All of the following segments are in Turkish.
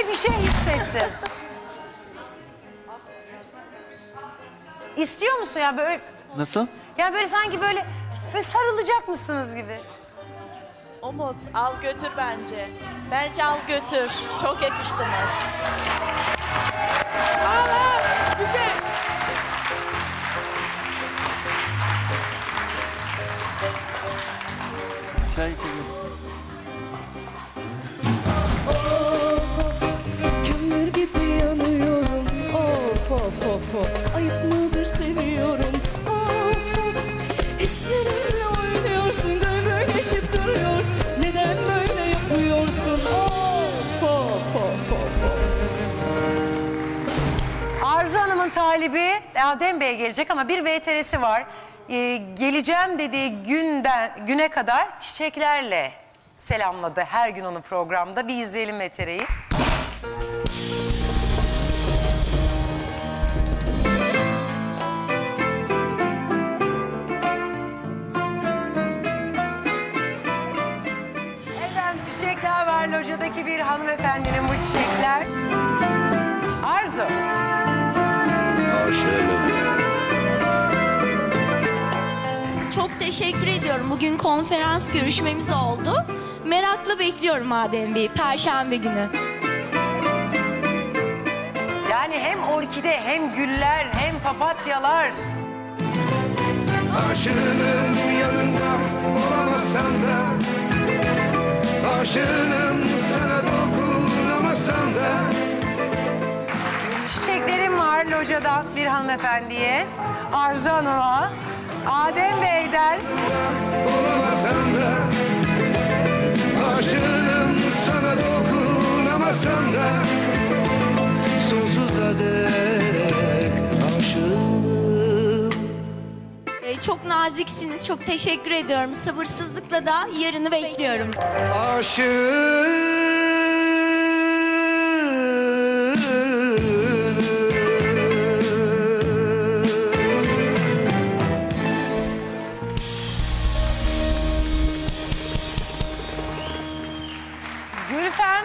Böyle bir şey hissettim. İstiyor musun ya böyle? Nasıl? Ya böyle sanki böyle, böyle sarılacak mısınız gibi. Umut al götür bence. Bence al götür. Çok yakıştınız. Çay of ayıp mıdır seviyorum Of of hislerimle oynuyorsun Gölgeleşip duruyorsun Neden böyle yapıyorsun Of of of of Arzu Hanım'ın talibi Adem Bey gelecek ama bir VTR'si var. Ee, geleceğim dediği günden güne kadar çiçeklerle selamladı her gün onu programda. Bir izleyelim VTR'yi. Locadaki bir hanımefendinin bu çiçekler. Arzu. Çok teşekkür ediyorum. Bugün konferans görüşmemiz oldu. Merakla bekliyorum Adem Bey, Perşembe günü. Yani hem orkide hem güller hem papatyalar. Aşığının yanında olamazsam da Aşığınım sana dokunamasam da. Çiçeklerim var locadan bir hanımefendiye. Arzu Hanım'a. Adem Bey'den. Olamasam da. Aşığınım sana dokunamasam da. Sonsuza dek aşığım. Ee, çok naziksiniz. Çok teşekkür ediyorum. Sabırsızlıkla da yarını bekliyorum. Gülfem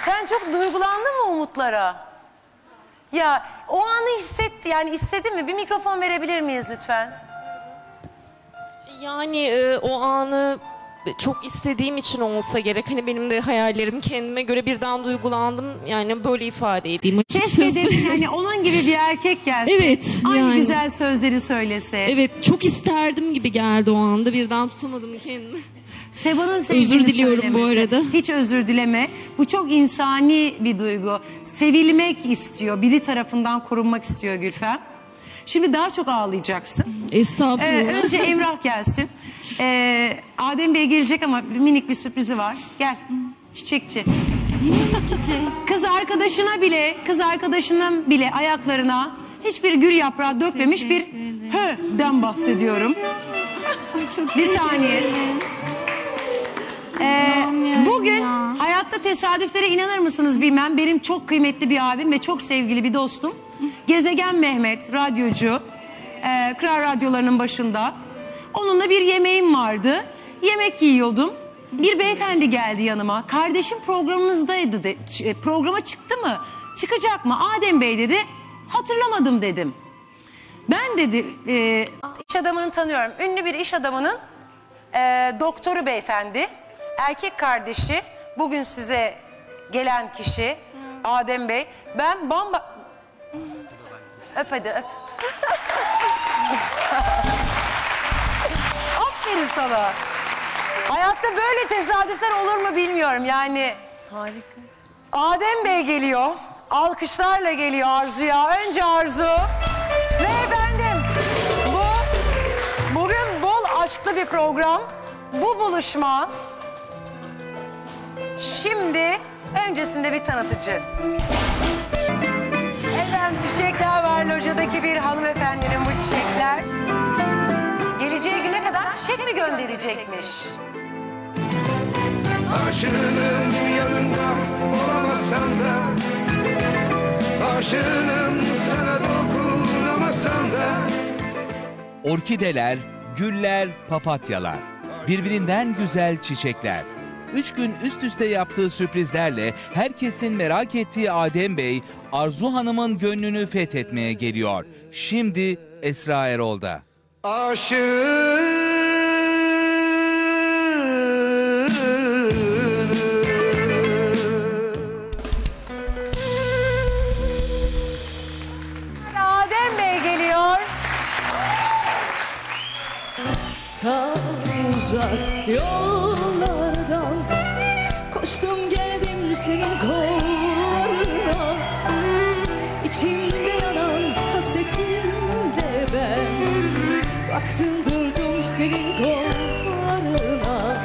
sen çok duygulandın mı umutlara? Ya o anı hissetti yani istedin mi? Bir mikrofon verebilir miyiz lütfen? Yani e, o anı çok istediğim için olsa gerek. Hani benim de hayallerim kendime göre birden duygulandım. Yani böyle ifade edeyim açıkçası. Keşke dedin hani onun gibi bir erkek gelse. Evet, Aynı yani. güzel sözleri söylese. Evet çok isterdim gibi geldi o anda. Birden tutamadım kendimi. Seva'nın sevdiğini Özür diliyorum bu söylemesi. arada. Hiç özür dileme. Bu çok insani bir duygu. Sevilmek istiyor. Biri tarafından korunmak istiyor Gülfem. Şimdi daha çok ağlayacaksın. Estağfurullah. Ee, önce Emrah gelsin. Ee, Adem Bey gelecek ama minik bir sürprizi var. Gel. Çiçekçi. Kız arkadaşına bile, kız arkadaşına bile ayaklarına hiçbir gül yaprağı dökmemiş bir hö'den bahsediyorum. Bir saniye. Ee, bugün hayatta tesadüflere inanır mısınız bilmem. Benim çok kıymetli bir abim ve çok sevgili bir dostum. Gezegen Mehmet, radyocu. E, Kral radyolarının başında. Onunla bir yemeğim vardı. Yemek yiyordum. Bir beyefendi geldi yanıma. Kardeşim programınızdaydı. De, e, programa çıktı mı? Çıkacak mı? Adem Bey dedi. Hatırlamadım dedim. Ben dedi e, iş adamını tanıyorum. Ünlü bir iş adamının e, doktoru beyefendi. Erkek kardeşi bugün size gelen kişi Adem Bey. Ben bamba... Öp hadi öp. Aferin sana. Hayatta böyle tesadüfler olur mu bilmiyorum yani. Harika. Adem Bey geliyor. Alkışlarla geliyor Arzu'ya. Önce Arzu. Ve efendim bu bugün bol aşklı bir program. Bu buluşma şimdi öncesinde bir tanıtıcı. Efendim çiçekler var locadaki bir hanımefendinin bu çiçekler. Geleceği güne kadar çiçek mi gönderecekmiş? Aşığının yanında olamazsam da Aşığınım sana dokunamasam da Orkideler, güller, papatyalar. Birbirinden güzel çiçekler. 3 gün üst üste yaptığı sürprizlerle herkesin merak ettiği Adem Bey, Arzu Hanım'ın gönlünü fethetmeye geliyor. Şimdi Esra Erol'da. Adem Bey geliyor. Ta uzak geldim senin kollarına İçimde yanan hasretinle ben Baktım durdum senin kollarına.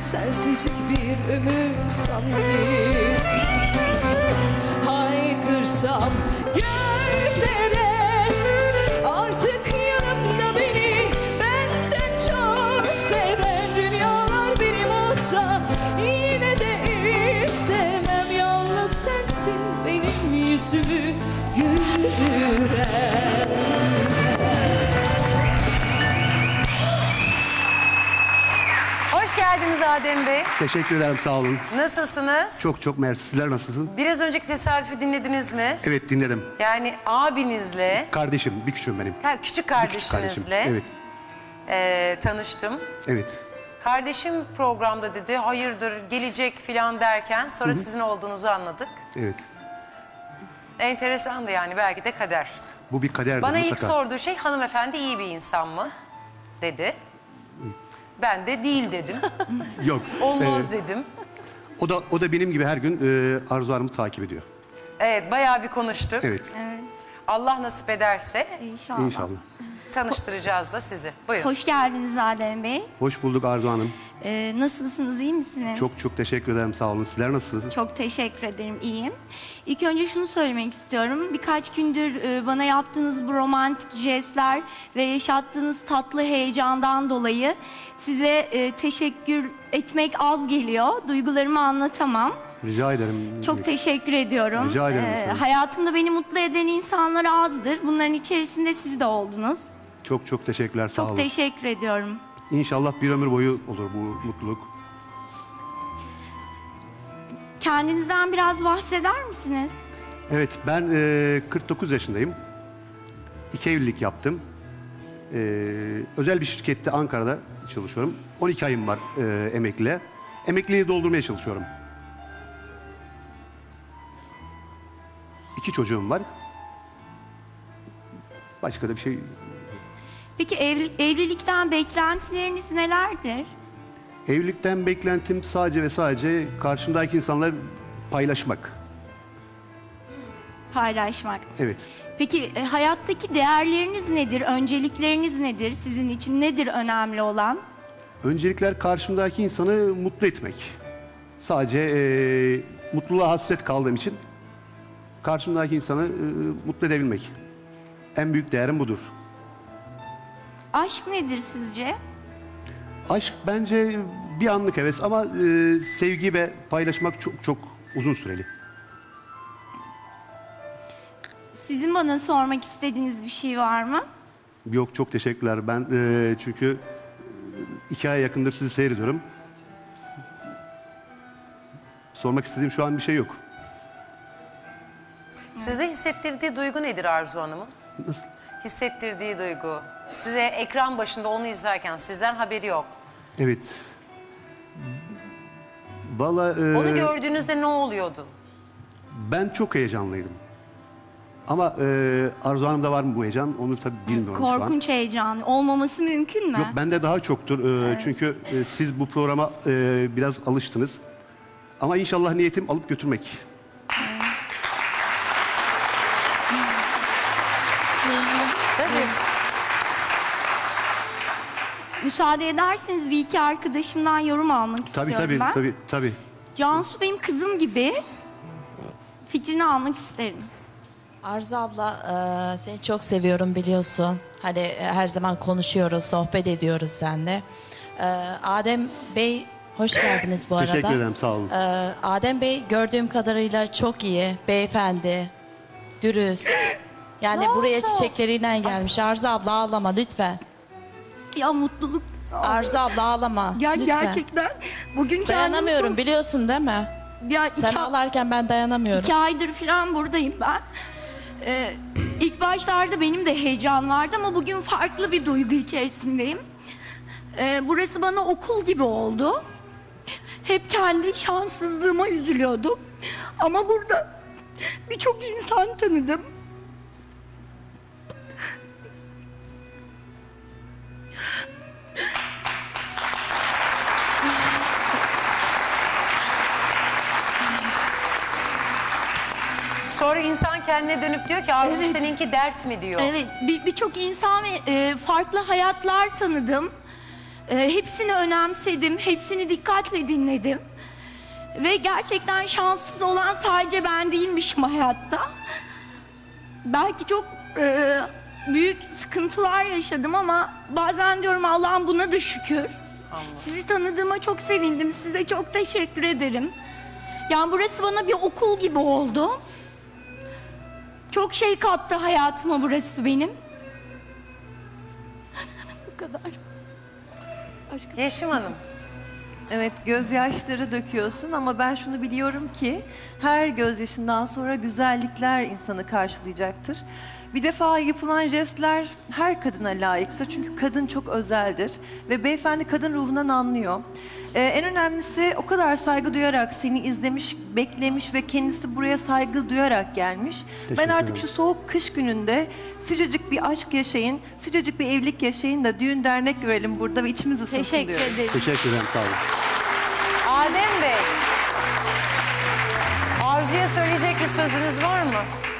Sensizlik bir ömür sandım. Haykırsam göklere yüzümü güldüren Hoş geldiniz Adem Bey. Teşekkür ederim sağ olun. Nasılsınız? Çok çok mersi. Sizler nasılsınız? Biraz önceki tesadüfü dinlediniz mi? Evet dinledim. Yani abinizle, Kardeşim, bir küçüğüm benim. ha, küçük Bir küçük kardeşinizle Evet, e, tanıştım. evet. Kardeşim programda dedi hayırdır gelecek filan derken sonra sizin olduğunuzu anladık. Evet. Enteresandı yani belki de kader. Bu bir kaderdir Bana ilk mutlaka. sorduğu şey hanımefendi iyi bir insan mı? Dedi. Ben de değil dedim. Yok. Olmaz Ee, dedim. o da o da benim gibi her gün e, Arzu Hanım'ı takip ediyor. Evet bayağı bir konuştuk. Evet. Allah nasip ederse İnşallah. İnşallah. Tanıştıracağız da sizi. Buyurun. Hoş geldiniz Adem Bey. Hoş bulduk Arzu Hanım. Ee, nasılsınız, iyi misiniz? Çok çok teşekkür ederim sağ olun. Sizler nasılsınız? Çok teşekkür ederim, iyiyim. İlk önce şunu söylemek istiyorum. Birkaç gündür e, bana yaptığınız bu romantik jestler ve yaşattığınız tatlı heyecandan dolayı size e, teşekkür etmek az geliyor. Duygularımı anlatamam. Rica ederim. Çok teşekkür ediyorum. Rica ederim Ee, hayatımda beni mutlu eden insanlar azdır. Bunların içerisinde siz de oldunuz. Çok çok teşekkürler sağ Çok olun. teşekkür ediyorum. İnşallah bir ömür boyu olur bu mutluluk. Kendinizden biraz bahseder misiniz? Evet ben e, 49 yaşındayım. İki evlilik yaptım. E, özel bir şirkette Ankara'da çalışıyorum. 12 ayım var e, emekliye. Emekliliği doldurmaya çalışıyorum. İki çocuğum var. Başka da bir şey. Peki evli- evlilikten beklentileriniz nelerdir? Evlilikten beklentim sadece ve sadece karşımdaki insanlar paylaşmak. Paylaşmak. Evet. Peki e, hayattaki değerleriniz nedir? Öncelikleriniz nedir? Sizin için nedir önemli olan? Öncelikler karşımdaki insanı mutlu etmek. Sadece eee mutluluğa hasret kaldığım için karşımdaki insanı eee, mutlu edebilmek. En büyük değerim budur. Aşk nedir sizce? Aşk bence bir anlık heves ama eee, sevgi ve paylaşmak çok çok uzun süreli. Sizin bana sormak istediğiniz bir şey var mı? Yok çok teşekkürler. Ben eee, çünkü eee, iki ay yakındır sizi seyrediyorum. Sormak istediğim şu an bir şey yok. Sizde hissettirdiği duygu nedir Arzu Hanım'ın? Nasıl? Hissettirdiği duygu. Size ekran başında onu izlerken sizden haberi yok. Evet. Valla eee, Onu gördüğünüzde ne oluyordu? Ben çok heyecanlıydım. Ama e, Arzu Hanım'da var mı bu heyecan? Onu tabii bilmiyorum şu an. Korkunç heyecan. Olmaması mümkün mü? Yok bende daha çoktur. E, Çünkü e, siz bu programa e, biraz alıştınız. Ama inşallah niyetim alıp götürmek. Müsaade ederseniz bir iki arkadaşımdan yorum almak Tabii istiyorum tabii ben. tabii tabii. Cansu benim kızım gibi fikrini almak isterim. Arzu abla e, seni çok seviyorum biliyorsun. Hani e, her zaman konuşuyoruz, sohbet ediyoruz seninle. E, Adem Bey hoş geldiniz bu arada. Teşekkür ederim sağ olun. E, Adem Bey gördüğüm kadarıyla çok iyi, beyefendi, dürüst. Yani buraya çiçekleriyle gelmiş. Arzu abla ağlama lütfen. Ya mutluluk Arzu abla ağlama. Ya lütfen. gerçekten bugün kendimi Dayanamıyorum çok- biliyorsun değil mi? Ya Sen iki- ağlarken ben dayanamıyorum. İki aydır falan buradayım ben. Ee, ilk başlarda benim de heyecan vardı ama bugün farklı bir duygu içerisindeyim. Ee, burası bana okul gibi oldu. Hep kendi şanssızlığıma üzülüyordum. Ama burada birçok insan tanıdım. Kendine dönüp diyor ki Arzu Evet. seninki dert mi diyor. Evet, bir- birçok insan ve e, farklı hayatlar tanıdım. E, hepsini önemsedim, hepsini dikkatle dinledim. Ve gerçekten şanssız olan sadece ben değilmişim hayatta. Belki çok e, büyük sıkıntılar yaşadım ama bazen diyorum Allah'ım buna da şükür. Sizi tanıdığıma çok sevindim. Size çok teşekkür ederim. Yani burası bana bir okul gibi oldu. Çok şey kattı hayatıma burası benim. Bu kadar. Başka Yeşim Hanım. Evet gözyaşları döküyorsun ama ben şunu biliyorum ki her gözyaşından sonra güzellikler insanı karşılayacaktır. Bir defa yapılan jestler her kadına layıktır çünkü kadın çok özeldir ve beyefendi kadın ruhundan anlıyor. Ee, en önemlisi o kadar saygı duyarak seni izlemiş, beklemiş ve kendisi buraya saygı duyarak gelmiş. ben artık şu soğuk kış gününde sıcacık bir aşk yaşayın, sıcacık bir evlilik yaşayın da düğün dernek görelim burada ve içimiz ısınsın teşekkür diyorum. ederim. Teşekkür ederim sağ olun. Adem Bey. Arzu'ya söyleyecek bir sözünüz var mı?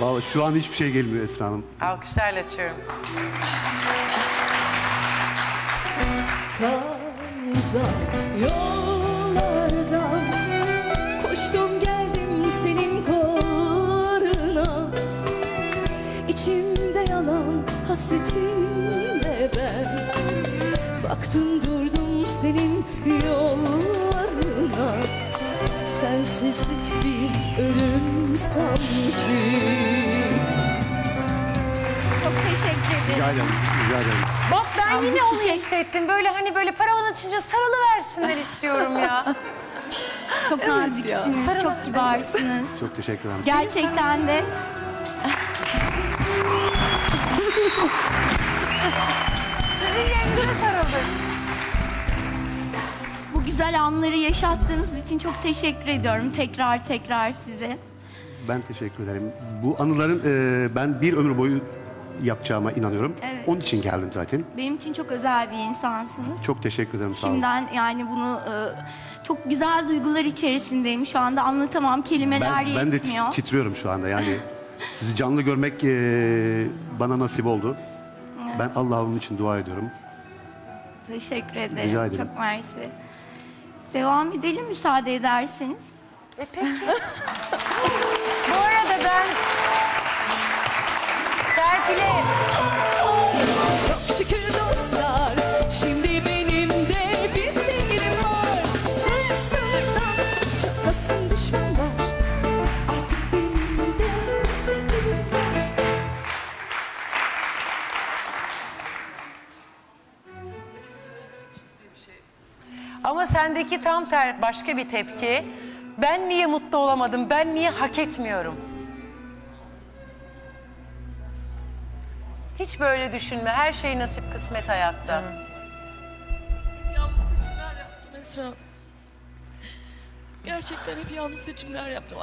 Vallahi şu an hiçbir şey gelmiyor Esra Hanım. Alkışlarla açıyorum. Ta uzak yollardan Koştum geldim senin kollarına İçimde yanan hasretinle ben Baktım durdum senin yollarına Sensizlik bir ölüm sanki Çok teşekkür ederim. Rica ederim. Rica ederim. Bak ben Ama yine onu çiçek- hissettim. Böyle hani böyle paravan açınca sarılı versinler istiyorum ya. Çok naziksiniz, çok kibarsınız. Çok teşekkür ederim. Gerçekten de Sizin yerinize sarıldık. Güzel anları yaşattığınız için çok teşekkür ediyorum tekrar tekrar size. Ben teşekkür ederim. Bu anıların e, ben bir ömür boyu yapacağıma inanıyorum. Evet. Onun için geldim zaten. Benim için çok özel bir insansınız. Çok teşekkür ederim sağ olun. Şimdiden yani bunu e, çok güzel duygular içerisindeyim şu anda anlatamam kelimeler Ben, ben de yetmiyor. titriyorum şu anda yani. Sizi canlı görmek e, bana nasip oldu. Ben Allah'a onun için dua ediyorum. Teşekkür ederim. Rica ederim. Çok mersi. Devam edelim müsaade ederseniz. E peki. Bu arada ben Serpil'e Çok şükür dostlar Şimdi benim de bir sevgilim var Bu sınırdan çatlasın düşmanlar ama sendeki tam ter başka bir tepki. Ben niye mutlu olamadım? Ben niye hak etmiyorum? Hiç böyle düşünme. Her şey nasip kısmet hayatta. yanlış seçimler yaptım Esra. Gerçekten hep yanlış seçimler yaptım.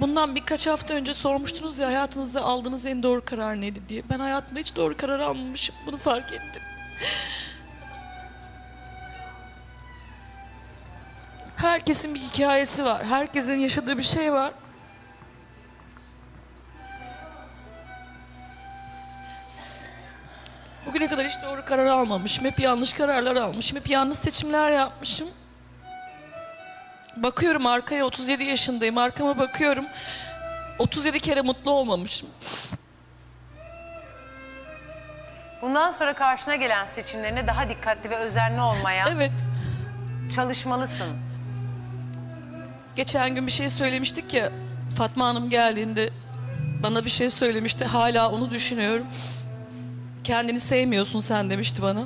Bundan birkaç hafta önce sormuştunuz ya hayatınızda aldığınız en doğru karar neydi diye. Ben hayatımda hiç doğru karar almamışım. Bunu fark ettim. Herkesin bir hikayesi var. Herkesin yaşadığı bir şey var. Bugüne kadar hiç doğru karar almamışım. Hep yanlış kararlar almışım. Hep yanlış seçimler yapmışım. Bakıyorum arkaya 37 yaşındayım. Arkama bakıyorum. 37 kere mutlu olmamışım. Bundan sonra karşına gelen seçimlerine daha dikkatli ve özenli olmaya Evet. çalışmalısın. Geçen gün bir şey söylemiştik ya. Fatma Hanım geldiğinde bana bir şey söylemişti. Hala onu düşünüyorum. Kendini sevmiyorsun sen demişti bana.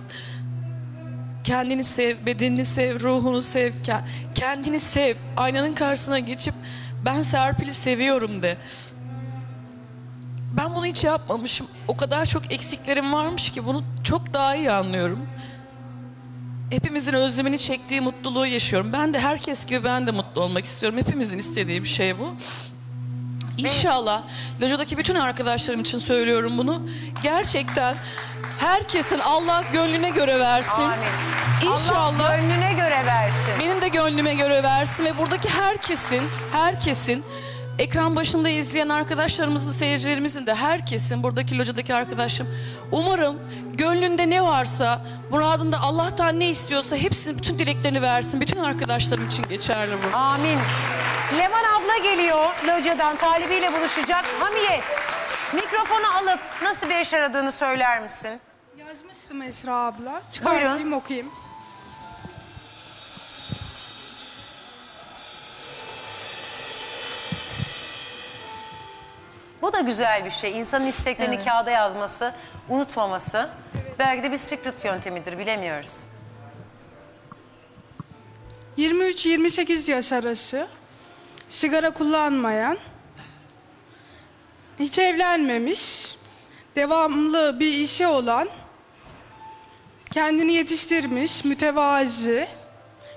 Kendini sev, bedenini sev, ruhunu sev, ke- kendini sev. Aynanın karşısına geçip ben Serpil'i seviyorum de. Ben bunu hiç yapmamışım. O kadar çok eksiklerim varmış ki bunu çok daha iyi anlıyorum. Hepimizin özlemini çektiği mutluluğu yaşıyorum. Ben de herkes gibi ben de mutlu olmak istiyorum. Hepimizin istediği bir şey bu. İnşallah lojadaki bütün arkadaşlarım için söylüyorum bunu. Gerçekten herkesin Allah gönlüne göre versin. Amin. İnşallah Allah gönlüne göre versin. benim de gönlüme göre versin ve buradaki herkesin, herkesin ekran başında izleyen arkadaşlarımızın, seyircilerimizin de herkesin, buradaki locadaki arkadaşım umarım gönlünde ne varsa, muradında Allah'tan ne istiyorsa hepsini, bütün dileklerini versin. Bütün arkadaşlarım için geçerli bu. Amin. Leman abla geliyor locadan talibiyle buluşacak. Hamiyet mikrofonu alıp nasıl bir eş aradığını söyler misin? Yazmıştım Esra abla. Buyurun. Çıkartayım okuyayım. Bu da güzel bir şey. İnsanın isteklerini Evet. kağıda yazması, unutmaması. Belki de bir secret yöntemidir bilemiyoruz. 23-28 yaş arası. Sigara kullanmayan. Hiç evlenmemiş. Devamlı bir işi olan. Kendini yetiştirmiş, mütevazi,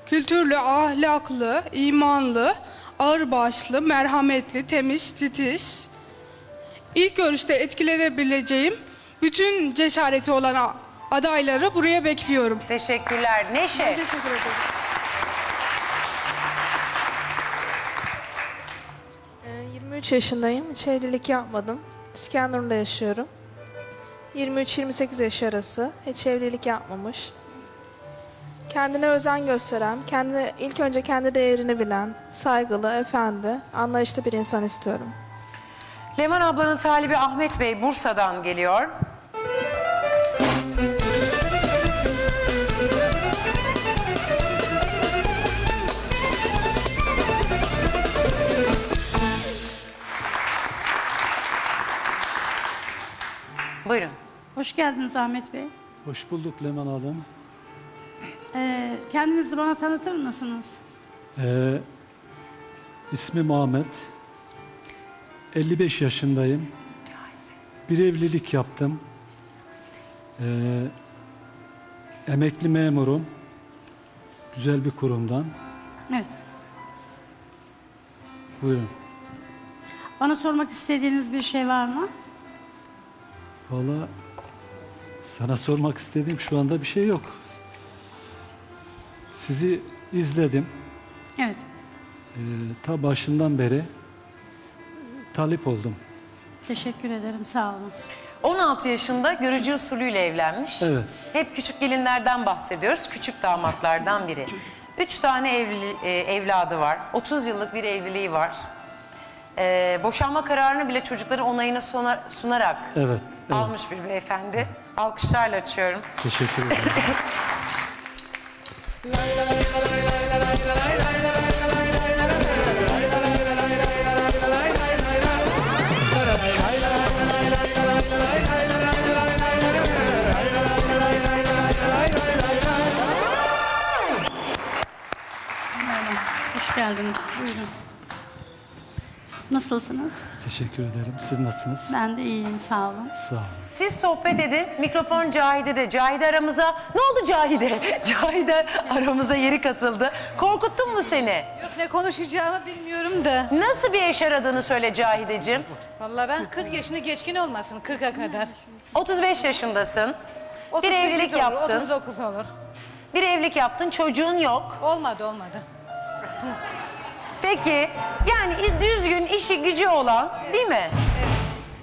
kültürlü, ahlaklı, imanlı, ağırbaşlı, merhametli, temiz, titiz. İlk görüşte etkilenebileceğim bütün cesareti olan adayları buraya bekliyorum. Teşekkürler. Neşe. Ben teşekkür ederim. Ee, 23 yaşındayım. Hiç evlilik yapmadım. İskenderun'da yaşıyorum. 23-28 yaş arası. Hiç evlilik yapmamış. Kendine özen gösteren, kendi ilk önce kendi değerini bilen, saygılı, efendi, anlayışlı bir insan istiyorum. Leman ablanın talibi Ahmet Bey Bursa'dan geliyor. Buyurun. Hoş geldiniz Ahmet Bey. Hoş bulduk Leman Hanım. Ee, kendinizi bana tanıtır mısınız? Ee, ismim Ahmet. 55 yaşındayım. Bir evlilik yaptım. Ee, emekli memurum. Güzel bir kurumdan. Evet. Buyurun. Bana sormak istediğiniz bir şey var mı? Valla sana sormak istediğim şu anda bir şey yok. Sizi izledim. Evet. Ee, ta başından beri talip oldum. Teşekkür ederim. Sağ olun. 16 yaşında görücü usulüyle evlenmiş. Evet. Hep küçük gelinlerden bahsediyoruz. Küçük damatlardan biri. Üç tane evli, e, evladı var. 30 yıllık bir evliliği var. E, boşanma kararını bile çocukların onayına sona- sunarak Evet, evet. almış bir beyefendi. Alkışlarla açıyorum. Teşekkür ederim. geldiniz. Buyurun. Nasılsınız? Teşekkür ederim. Siz nasılsınız? Ben de iyiyim. Sağ olun. Sağ olun. Siz sohbet edin. Mikrofon Cahide'de. Cahide aramıza... Ne oldu Cahide? Cahide aramıza yeri katıldı. Korkuttun mu seni? Yok ne konuşacağımı bilmiyorum da. Nasıl bir eş aradığını söyle Cahideciğim. Vallahi ben 40 yaşını geçkin olmasın 40'a kadar. 35 yaşındasın. Bir 38 evlilik olur, yaptın. 39 olur. Bir evlilik yaptın, çocuğun yok. Olmadı olmadı. Peki, yani düzgün işi gücü olan değil mi?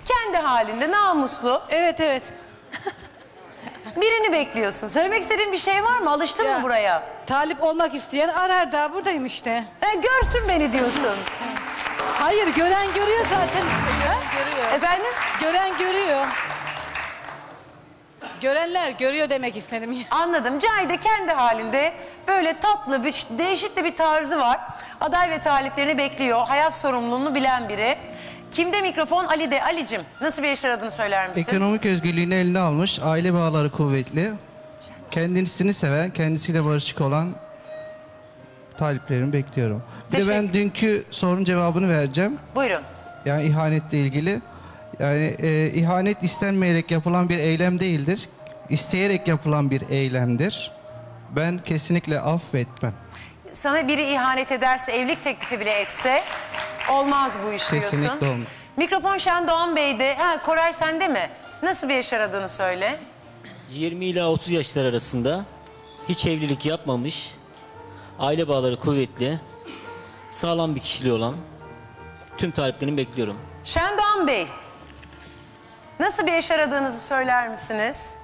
Kendi halinde namuslu. Evet evet. Birini bekliyorsun. Söylemek istediğin bir şey var mı? Alıştın mı buraya? Talip olmak isteyen arar daha buradayım işte. E, görsün beni diyorsun. Hayır gören görüyor zaten işte gören görüyor. Efendim? Gören görüyor. Görenler görüyor demek istedim. Anladım. Cahide kendi halinde böyle tatlı, bir, değişik de bir tarzı var. Aday ve taliplerini bekliyor. Hayat sorumluluğunu bilen biri. Kimde mikrofon? Ali'de. Ali'cim nasıl bir iş aradığını söyler misin? Ekonomik özgürlüğünü eline almış, aile bağları kuvvetli, kendisini seven, kendisiyle barışık olan taliplerimi bekliyorum. Bir de ben dünkü sorunun cevabını vereceğim. Buyurun. Yani ihanetle ilgili. Yani e, ihanet istenmeyerek yapılan bir eylem değildir. İsteyerek yapılan bir eylemdir. Ben kesinlikle affetmem. Sana biri ihanet ederse, evlilik teklifi bile etse olmaz bu iş diyorsun. Kesinlikle olmaz. Mikrofon Şen Doğan Bey'de. Ha, Koray sende mi? Nasıl bir iş aradığını söyle. 20 ila 30 yaşlar arasında hiç evlilik yapmamış, aile bağları kuvvetli, sağlam bir kişiliği olan tüm taliplerini bekliyorum. Şen Doğan Bey. Nasıl bir iş aradığınızı söyler misiniz?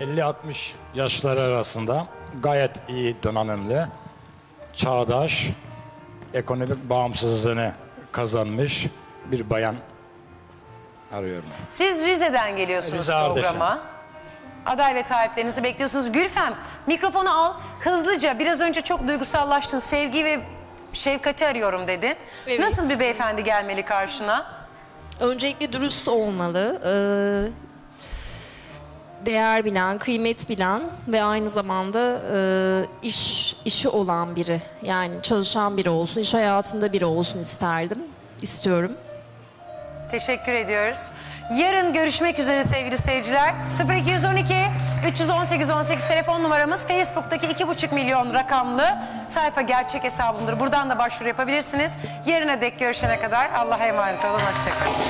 50-60 yaşları arasında gayet iyi donanımlı, çağdaş, ekonomik bağımsızlığını kazanmış bir bayan arıyorum. Siz Rize'den geliyorsunuz Rize Ardeşen. programa. Aday ve taliplerinizi bekliyorsunuz. Gülfem mikrofonu al hızlıca. Biraz önce çok duygusallaştın. Sevgi ve şefkati arıyorum dedin. Evet. Nasıl bir beyefendi gelmeli karşına? Öncelikle dürüst olmalı. ee, değer bilen, kıymet bilen ve aynı zamanda ee, iş işi olan biri. Yani çalışan biri olsun, iş hayatında biri olsun isterdim. istiyorum. Teşekkür ediyoruz. Yarın görüşmek üzere sevgili seyirciler. 0212 318 18 telefon numaramız. Facebook'taki 2,5 milyon rakamlı sayfa gerçek hesabımdır. Buradan da başvuru yapabilirsiniz. Yarına dek görüşene kadar Allah'a emanet olun. Hoşçakalın.